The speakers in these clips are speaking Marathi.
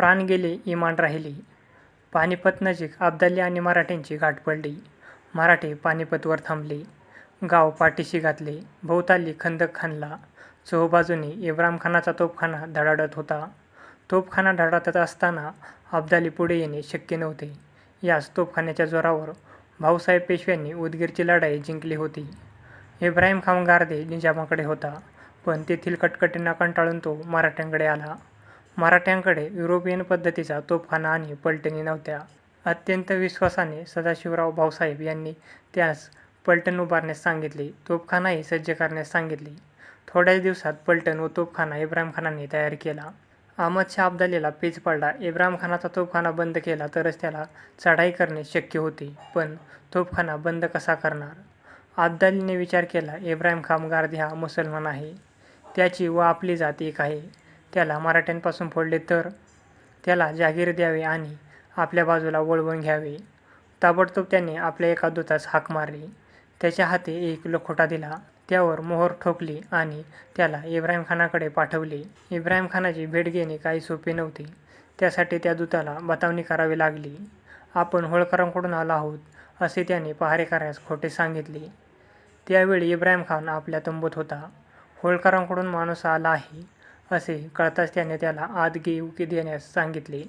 प्राण गेले इमान राहिले. पानिपत नजीक अब्दाली आणि मराठ्यांची गाठ पडली. मराठे पानिपतवर थांबले. गाव पाठीशी घातले. भोवताली खंदक खाणला चोहबाजूने इब्राम खानाचा तोफखाना धडाडत होता. तोफखाना धडाडत असताना अब्दाली पुढे येणे शक्य नव्हते. याच तोफखान्याच्या जोरावर भाऊसाहेब पेशव्यांनी उदगीरची लढाई जिंकली होती. इब्राहिम खान गारदे निजामाकडे होता, पण तेथील कटकटींना कंटाळून तो मराठ्यांकडे आला. मराठ्यांकडे युरोपियन पद्धतीचा तोफखाना आणि पलटणी नव्हत्या. अत्यंत विश्वासाने सदाशिवराव भाऊसाहेब यांनी त्यास पलटण उभारण्यास सांगितले. तोफखानाही सज्ज करण्यास सांगितले. थोड्याच दिवसात पलटण व तोफखाना इब्राहिमखानाने तयार केला. अहमदशहा अब्दालीला पेच पडला. इब्राहिमखानाचा तोफखाना बंद केला तरच त्याला चढाई करणे शक्य होते. पण तोफखाना बंद कसा करणार? अब्दालीने विचार केला. इब्राहिमखान गारदी हा मुसलमान आहे. त्याची व आपली जात एक आहे. त्याला मराठ्यांपासून फोडले तर? त्याला जागीर द्यावे आणि आपल्या बाजूला वळवून घ्यावे. ताबडतोब त्याने आपल्या एका दूतास हाक मारली. त्याच्या हाती एक लखोटा दिला. त्यावर मोहर ठोकली आणि त्याला इब्राहिमखानाकडे पाठवले. इब्राहिमखानाची भेट घेणे काही सोपे नव्हते. त्यासाठी त्या दूताला बतावणी करावी लागली. आपण होळकरांकडून आलो आहोत, असे त्याने पहारेकऱ्यास खोटे सांगितले. त्यावेळी इब्राहिम इब्राहिमखान आपल्या तंबूत होता. होळकरांकडून माणूस आला आहे, असे कळताच त्याने त्याला आत येऊ देण्यास सांगितले.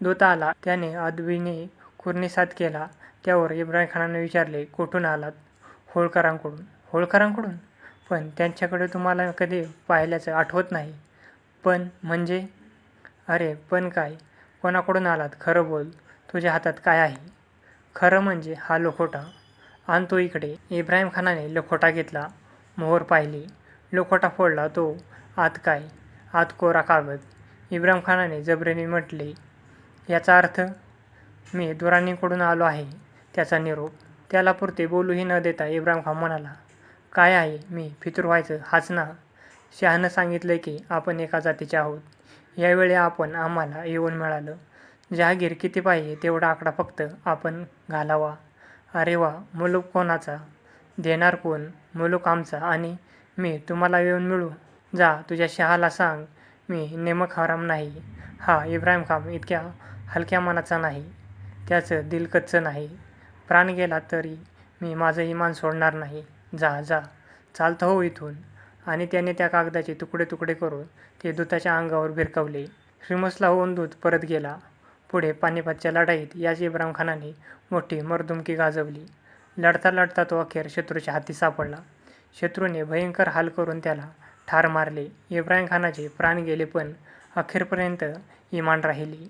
दूत आला. त्याने अदबीने कुर्णिसाद केला. त्यावर इब्राहिमखानाने विचारले, कुठून आलात? होळकरांकडून. होळकरांकडून? पण त्यांच्याकडे तुम्हाला कधी पाहिल्याचं आठवत नाही. पण म्हणजे? अरे पण काय? कोणाकडून आलात खरं बोल. तुझ्या हातात काय आहे? खरं म्हणजे हा लखोटा. आण तो इकडे. इब्राहिमखानाने लखोटा घेतला. मोहर पाहिली. लखोटा फोडला तो आत काय? आत कोरा कागद. इब्राहिमखानाने जबरेने म्हटले, याचा अर्थ? मी दुराणीकडून आलो आहे, त्याचा निरोप. त्याला पुरते बोलूही न देता इब्राम खान म्हणाला, काय आहे, मी फितूर व्हायचं हाच ना? शहानं सांगितलं की आपण एका जातीचे आहोत. यावेळी आपण आम्हाला येऊन मिळालं. जहागीर किती पाहिजे तेवढा आकडा फक्त आपण घालावा. अरे वा, मुलूक कोणाचा? देणार कोण? मुलूक आमचा आणि मी तुम्हाला येऊन मिळू? जा तुझ्या शहाला सांग मी नेमक हराम नाही. हा इब्राहिमखान इतक्या हलक्या मनाचा नाही. त्याचं दिल नाही. प्राण गेला तरी मी माझं इमान सोडणार नाही. जा जा, चालतं हो इथून. आणि त्याने त्या कागदाचे तुकडे तुकडे करून ते दूताच्या अंगावर भिरकवले श्रीमसला होऊन दूत परत गेला. पुढे पानिपतच्या लढाईत याच इब्राहिमखानाने मोठी मरदुमकी गाजवली. लढता लढता तो अखेर शत्रूच्या हाती सापडला. शत्रूने भयंकर हाल करून त्याला ठार मारले. इब्राहिमखानाचे प्राण गेले पण अखेरपर्यंत इमान राहिली